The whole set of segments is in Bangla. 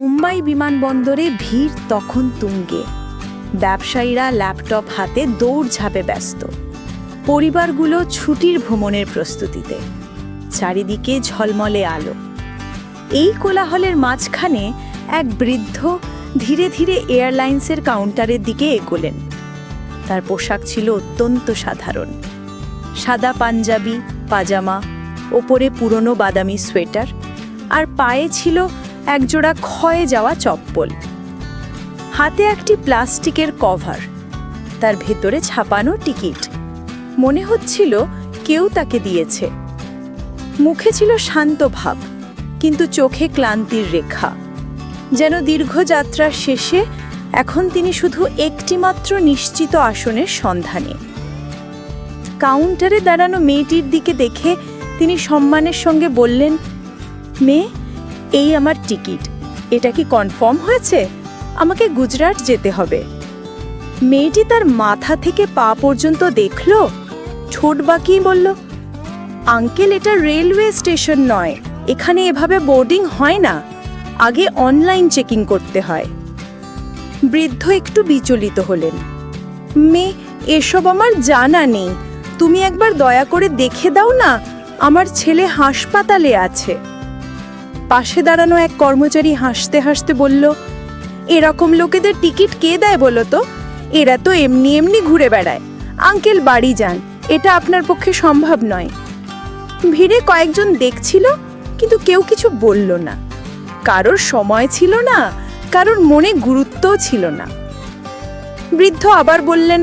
মুম্বাই বিমানবন্দরে ভিড় তখন তুঙ্গে। ব্যবসায়ীরা ল্যাপটপ হাতে দৌড়ঝাঁপে ব্যস্ত। পরিবারগুলো ছুটির ভ্রমণের প্রস্তুতিতে। চারিদিকে ঝলমলে আলো। এই কোলাহলের মাঝখানে এক বৃদ্ধ ধীরে ধীরে এয়ারলাইন্সের কাউন্টারের দিকে এগোলেন। তার পোশাক ছিল অত্যন্ত সাধারণ। সাদা পাঞ্জাবি, পাজামা, ওপরে পুরনো বাদামি সোয়েটার, আর পায়ে ছিল একজোড়া ক্ষয়ে যাওয়া চপ্পল। হাতে একটি প্লাস্টিকের কভার, তার ভেতরে ছাপানো টিকিট। মনে হচ্ছিল কেউ তাকে দিয়েছে। মুখে ছিল শান্ত ভাব, কিন্তু চোখে ক্লান্তির রেখা। যেন দীর্ঘ যাত্রার শেষে এখন তিনি শুধু একটিমাত্র নিশ্চিত আসনের সন্ধানে। কাউন্টারে দাঁড়ানো মেয়েটির দিকে দেখে তিনি সম্মানের সঙ্গে বললেন, মেয়ে এই আমার টিকিট। এটা কি কনফার্ম হয়েছে? আমাকে গুজরাট যেতে হবে। মেয়েটি তার মাথা থেকে পা পর্যন্ত দেখল, ঠোঁট বাঁকিয়ে বলল, আঙ্কেল, এটা রেলওয়ে স্টেশন নয়। এখানে এভাবে বোর্ডিং হয় না। আগে অনলাইন চেকিং করতে হয়। বৃদ্ধ একটু বিচলিত হলেন মেয়ে এসব আমার জানা নেই। তুমি একবার দয়া করে দেখে দাও না, আমার ছেলে হাসপাতালে আছে। পাশে দাঁড়ানো এক কর্মচারী হাসতে হাসতে বলল, এরকম লোকেদের টিকিট কে দেয় বলো তো? এরা তো এমনি এমনি ঘুরে বেড়ায়। আঙ্কেল, বাড়ি যান। এটা আপনার পক্ষে সম্ভব নয়। ভিড়ে কয়েকজন দেখছিল, কিন্তু কেউ কিছু বলল না। কারোর সময় ছিল না, কারোর মনে গুরুত্বও ছিল না। বৃদ্ধ আবার বললেন,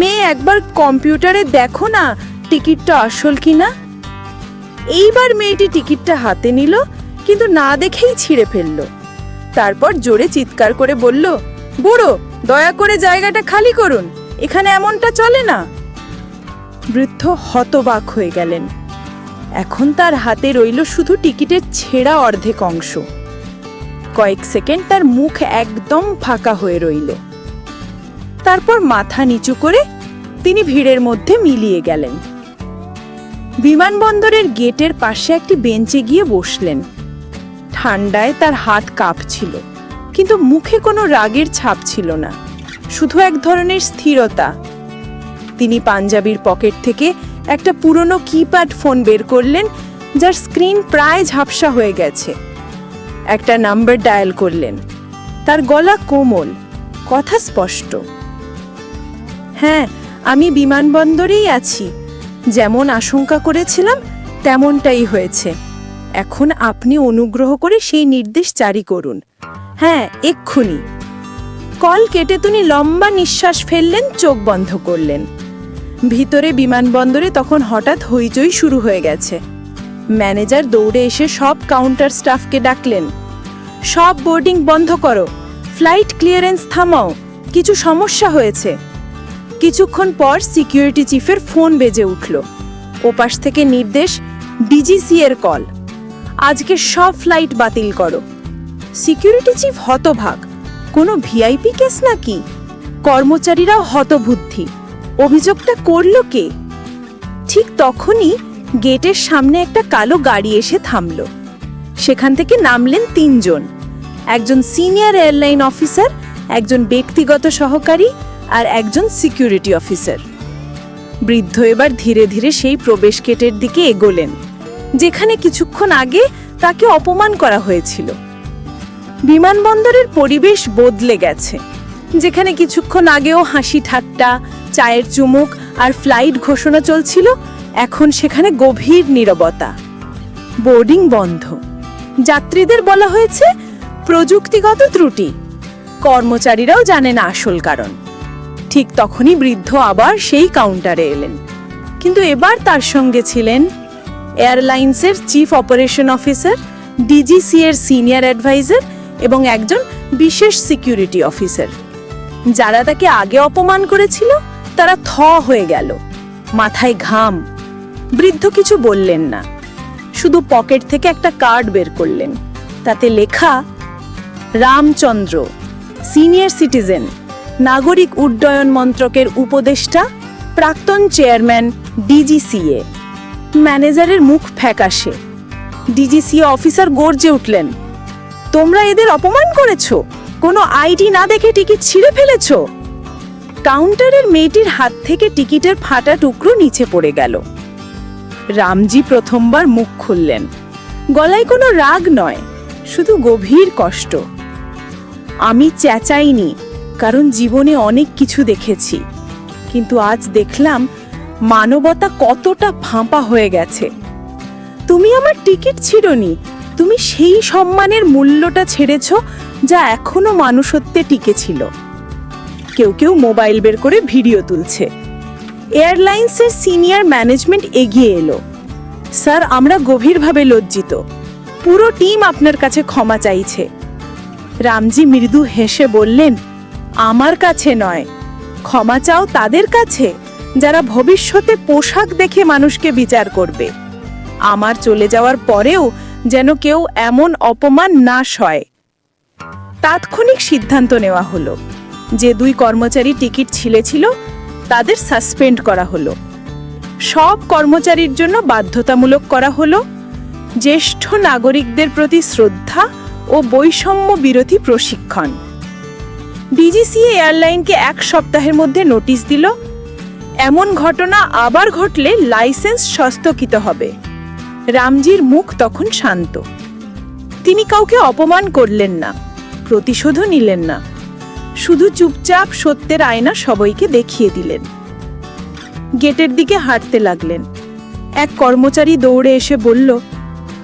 মেয়ে, একবার কম্পিউটারে দেখো না, টিকিটটা আসল কিনা? এইবার মেয়েটি টিকিটটা হাতে নিল কিন্তু না দেখেই ছিঁড়ে ফেলল। তারপর জোরে চিৎকার করে বলল, বুড়ো, দয়া করে জায়গাটা খালি করুন, এখানে এমনটা চলে না? বৃদ্ধ হতবাক হয়ে গেলেন। এখন তার হাতে রইল শুধু টিকিটের ছেঁড়া অর্ধেক অংশ। কয়েক সেকেন্ড তার মুখ একদম ফাঁকা হয়ে রইল। তারপর মাথা নিচু করে তিনি ভিড়ের মধ্যে মিলিয়ে গেলেন। বিমানবন্দরের গেটের পাশে একটি বেঞ্চে গিয়ে বসলেন। ঠান্ডায় তার হাত কাঁপছিল, কিন্তু মুখে কোনো রাগের ছাপ ছিল না, শুধু এক ধরনের স্থিরতা। তিনি পাঞ্জাবির পকেট থেকে একটা পুরনো কিপ্যাড ফোন বের করলেন, যার স্ক্রিন প্রায় ঝাপসা হয়ে গেছে। একটা নাম্বার ডায়াল করলেন। তার গলা কোমল, কথা স্পষ্ট। হ্যাঁ আমি বিমানবন্দরেই আছি। যেমন আশঙ্কা করেছিলাম, তেমনটাই হয়েছে। এখন আপনি অনুগ্রহ করে সেই নির্দেশ জারি করুন। হ্যাঁ এক্ষুনি। কল কেটে তিনি লম্বা নিঃশ্বাস ফেললেন, চোখ বন্ধ করলেন। ভিতরে বিমানবন্দরে তখন হঠাৎ হইচই শুরু হয়ে গেছে। ম্যানেজার দৌড়ে এসে সব কাউন্টার স্টাফকে ডাকলেন, সব বোর্ডিং বন্ধ করো, ফ্লাইট ক্লিয়ারেন্স থামাও, কিছু সমস্যা হয়েছে। কিছুক্ষণ পর সিকিউরিটি চিফের ফোন বেজে উঠল। ওপাশ থেকে নির্দেশ ডিজিসি এর কল। আজকে সব ফ্লাইট বাতিল করো। সিকিউরিটি চিফ হতভাগ। কোনো ভিআইপি কেস নাকি? কর্মচারীরাও হতবুদ্ধি। অভিযোগটা করল কে? ঠিক তখনই গেটের সামনে একটা কালো গাড়ি এসে থামল। সেখান থেকে নামলেন তিনজন। একজন সিনিয়র এয়ারলাইন অফিসার, একজন ব্যক্তিগত সহকারী আর একজন সিকিউরিটি অফিসার। বৃদ্ধ এবার ধীরে ধীরে সেই প্রবেশ গেটের দিকে এগোলেন। যেখানে কিছুক্ষণ আগে তাকে অপমান করা হয়েছিল। বিমানবন্দরের পরিবেশ বদলে গেছে, যেখানে কিছুক্ষণ আগেও হাসি ঠাট্টা, চায়ের চুমুক আর ফ্লাইট ঘোষণা চলছিল, এখন সেখানে গভীর নীরবতা। বোর্ডিং বন্ধ। যাত্রীদের বলা হয়েছে, প্রযুক্তিগত ত্রুটি। কর্মচারীরাও জানে না আসল কারণ। ঠিক তখনই বৃদ্ধ আবার সেই কাউন্টারে এলেন। কিন্তু এবার তার সঙ্গে ছিলেন এয়ারলাইন্সের চিফ অপারেশন অফিসার ডিজিসি এর সিনিয়র অ্যাডভাইজার এবং একজন বিশেষ সিকিউরিটি অফিসার। যারা তাকে আগে অপমান করেছিল, তারা থ হয়ে গেল। মাথায় ঘাম। বৃদ্ধ কিছু বললেন না। শুধু পকেট থেকে একটা কার্ড বের করলেন। তাতে লেখা, রামচন্দ্র, সিনিয়র সিটিজেন, নাগরিক উড্ডয়ন মন্ত্রকের উপদেষ্টা, প্রাক্তন চেয়ারম্যান, ডিজিসিএ। ম্যানেজারের মুখ ফ্যাকাশে। ডিজিসিএ অফিসার গর্জে উঠলেন, তোমরা এদের অপমান করেছ? কোনো আইডি না দেখে টিকিট ছিঁড়ে ফেলেছ? কাউন্টারের মেয়েটির হাত থেকে টিকিটের ফাটা টুকরো নিচে পড়ে গেল। রামজি প্রথমবার মুখ খুললেন। গলায় কোনো রাগ নয়, শুধু গভীর কষ্ট। আমি চেঁচাইনি, কারণ জীবনে অনেক কিছু দেখেছি, কিন্তু আজ দেখলাম মানবতা কতটা ফাঁপা হয়ে গেছে। তুমি আমার টিকিট ছিড়নি। তুমি সেই সম্মানের মূল্যটা ছেড়েছ যা এখনও মানুষত্বে টিকে ছিল। কেউ কেউ মোবাইল বের করে ভিডিও তুলছে। এয়ারলাইন্সের সিনিয়র ম্যানেজমেন্ট এগিয়ে এলো। স্যার, আমরা গভীরভাবে লজ্জিত। পুরো টিম আপনার কাছে ক্ষমা চাইছে। রামজি মৃদু হেসে বললেন, আমার কাছে নয়। ক্ষমা চাও তাদের কাছে। যারা ভবিষ্যতে পোশাক দেখে মানুষকে বিচার করবে। আমার চলে যাওয়ার পরেও যেন কেউ এমন অপমান না সয় তাৎক্ষণিক সিদ্ধান্ত নেওয়া হলো। যে দুই কর্মচারী টিকিট ছিলেছিল, তাদের সাসপেন্ড করা হলো। সব কর্মচারীর জন্য বাধ্যতামূলক করা হলো। জ্যেষ্ঠ নাগরিকদের প্রতি শ্রদ্ধা ও বৈষম্য বিরোধী প্রশিক্ষণ। ডিজিসিএ এয়ারলাইনকে এক সপ্তাহের মধ্যে নোটিশ দিল এমন ঘটনা আবার ঘটলে লাইসেন্স হস্তকিত হবে। রামজির মুখ তখন শান্ত। তিনি কাউকে অপমান করলেন না, প্রতিশোধও নিলেন না। শুধু চুপচাপ সত্যের আয়না সবাইকে দেখিয়ে দিলেন। গেটের দিকে হাঁটতে লাগলেন। এক কর্মচারী দৌড়ে এসে বলল,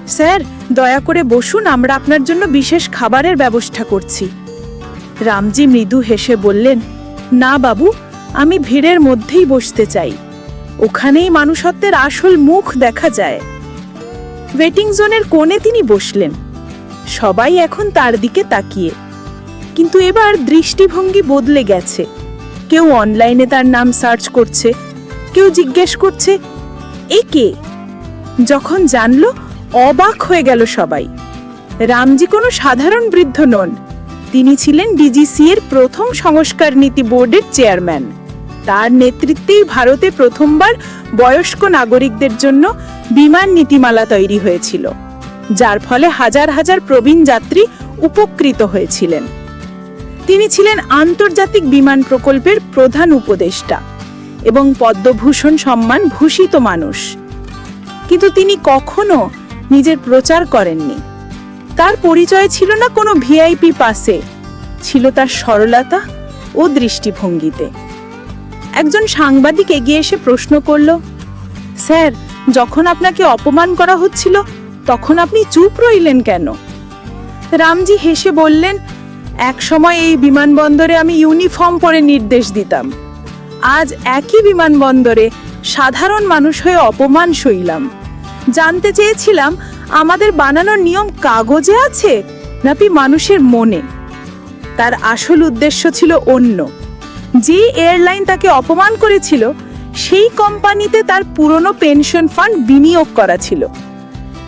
স্যার, দয়া করে বসুন, আমরা আপনার জন্য বিশেষ খাবারের ব্যবস্থা করছি। রামজি মৃদু হেসে বললেন, না বাবু আমি ভিড়ের মধ্যেই বসতে চাই। ওখানেই মানুষত্বের আসল মুখ দেখা যায়। ওয়েটিং জোনের কোণে তিনি বসলেন। সবাই এখন তার দিকে তাকিয়ে। কিন্তু এবার দৃষ্টিভঙ্গি বদলে গেছে। কেউ অনলাইনে তার নাম সার্চ করছে, কেউ জিজ্ঞেস করছে, এ কে? যখন জানল, অবাক হয়ে গেল সবাই। রামজি কোনো সাধারণ বৃদ্ধ নন। তিনি ছিলেন ডিজিসি এর প্রথম সংস্কার নীতি বোর্ডের চেয়ারম্যান। তার নেতৃত্বেই ভারতে প্রথমবার বয়স্ক নাগরিকদের জন্য বিমান নীতিমালা তৈরি হয়েছিল, যার ফলে হাজার হাজার প্রবীণ যাত্রী উপকৃত হয়েছিলেন। তিনি ছিলেন আন্তর্জাতিক বিমান প্রকল্পের প্রধান উপদেষ্টা এবং পদ্মভূষণ সম্মান ভূষিত মানুষ। কিন্তু তিনি কখনো নিজের প্রচার করেননি। তার পরিচয় ছিল না কোনো ভিআইপি পাসে, ছিল তার সরলতা ও দৃষ্টিভঙ্গিতে। একজন সাংবাদিক এগিয়ে এসে প্রশ্ন করল, স্যার, যখন আপনাকে অপমান করা হচ্ছিল, তখন আপনি চুপ রইলেন কেন? রামজি হেসে বললেন, এক সময় এই বিমানবন্দরে আমি ইউনিফর্ম পরে নির্দেশ দিতাম। আজ একই বিমানবন্দরে সাধারণ মানুষ হয়ে অপমান সইলাম। জানতে চেয়েছিলাম, আমাদের বানানোর নিয়ম কাগজে আছে নাকি মানুষের মনে? তার আসল উদ্দেশ্য ছিল অন্য। যে এয়ারলাইন তাকে অপমান করেছিল, সেই কোম্পানিতে তার পুরনো পেনশন ফান্ড বিনিয়োগ করা ছিল।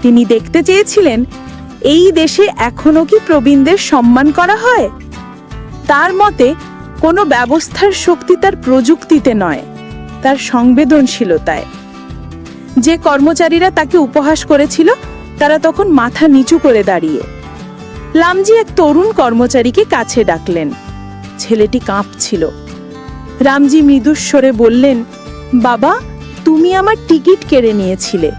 তিনি দেখতে চেয়েছিলেন, এই দেশে এখনও কি প্রবীণদের সম্মান করা হয়? তার মতে, কোনো ব্যবস্থার শক্তি তার প্রযুক্তিতে নয়, তার সংবেদনশীলতায়। যে কর্মচারীরা তাকে উপহাস করেছিল, তারা তখন মাথা নিচু করে দাঁড়িয়ে। লামজি এক তরুণ কর্মচারীকে কাছে ডাকলেন। ছেলেটি কাঁপছিল। রামজি মৃদুস্বরে বললেন, বাবা, তুমি আমার টিকিট কেড়ে নিয়েছিলে,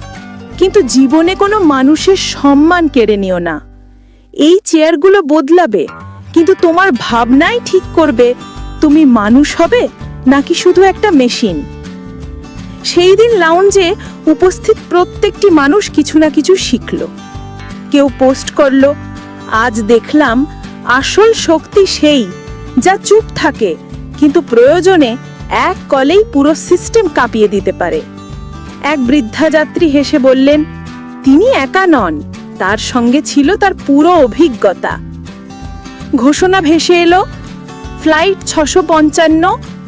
কিন্তু জীবনে কোনো মানুষের সম্মান কেড়ে নিও না। এই চেয়ারগুলো বদলাবে, কিন্তু তোমার ভাবনাই ঠিক করবে, তুমি মানুষ হবে নাকি শুধু একটা মেশিন? সেই দিন লাউঞ্জে উপস্থিত প্রত্যেকটি মানুষ কিছু না কিছু শিখল। কেউ পোস্ট করল, আজ দেখলাম আসল শক্তি সেই, যা চুপ থাকে কিন্তু প্রয়োজনে এক কলেই পুরো সিস্টেম কাঁপিয়ে দিতে পারে। এক বৃদ্ধা যাত্রী হেসে বললেন, তিনি একা নন, তার সঙ্গে ছিল তার পুরো অভিজ্ঞতা। ঘোষণা ভেসে এলো, ফ্লাইট ছশো পঞ্চান্ন,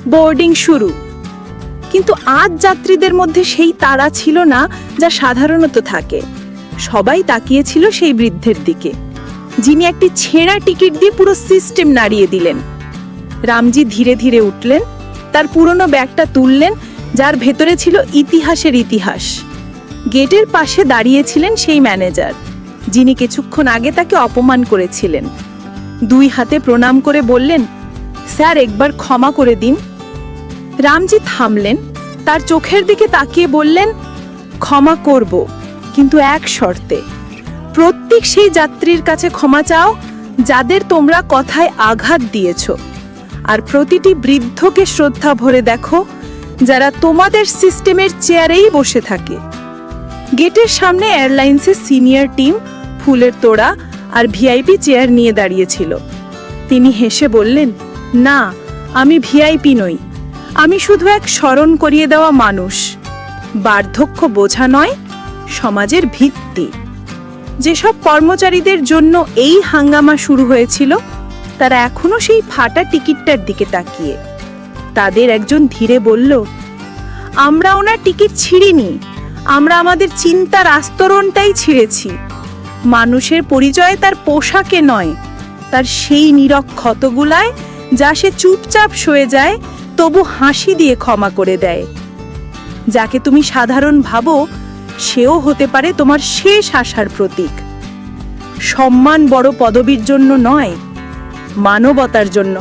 বোর্ডিং শুরু। কিন্তু আজ যাত্রীদের মধ্যে সেই তাড়া ছিল না যা সাধারণত থাকে। সবাই তাকিয়েছিল সেই বৃদ্ধের দিকে, যিনি একটি ছেঁড়া টিকিট দিয়ে পুরো সিস্টেম নাড়িয়ে দিলেন। রামজি ধীরে ধীরে উঠলেন, তার পুরনো ব্যাগটা তুললেন, যার ভেতরে ছিল ইতিহাসের ইতিহাস। গেটের পাশে দাঁড়িয়েছিলেন সেই ম্যানেজার, যিনি কিছুক্ষণ আগে তাকে অপমান করেছিলেন। দুই হাতে প্রণাম করে বললেন, স্যার, একবার ক্ষমা করে দিন। রামজি থামলেন, তার চোখের দিকে তাকিয়ে বললেন, ক্ষমা করব, কিন্তু এক শর্তে। প্রত্যেক সেই যাত্রীর কাছে ক্ষমা চাও, যাদের তোমরা কথায় আঘাত দিয়েছ। আর প্রতিটি বৃদ্ধকে শ্রদ্ধা ভরে দেখো, যারা তোমাদের সিস্টেমের চেয়ারেই বসে থাকে। গেটের সামনে এয়ারলাইন্সের সিনিয়র টিম, ফুলের তোড়া আর ভিআইপি চেয়ার নিয়ে দাঁড়িয়েছিল। তিনি হেসে বললেন, না, আমি ভিআইপি নই। আমি শুধু এক স্মরণ করিয়ে দেওয়া মানুষ। বার্ধক্য বোঝা নয়, সমাজের ভিত্তি। যেসব কর্মচারীদের জন্য এই হাঙ্গামা শুরু হয়েছিল তারা এখনও সেই ফাটা টিকিটটার দিকে তাকিয়ে। তাদের একজন ধীরে বলল, আমরা ওনার টিকিট ছিঁড়িনি। আমরা আমাদের চিন্তার আস্তরণটাই ছিঁড়েছি। মানুষের পরিচয় তার পোশাকে নয়। তার সেই নীরব ক্ষতগুলায় যা সে চুপচাপ সয়ে যায়, তবু হাসি দিয়ে ক্ষমা করে দেয়। যাকে তুমি সাধারণ ভাবো, সেও হতে পারে তোমার শেষ আশার প্রতীক। সম্মান বড় পদবীর জন্য নয় মানবতার জন্য।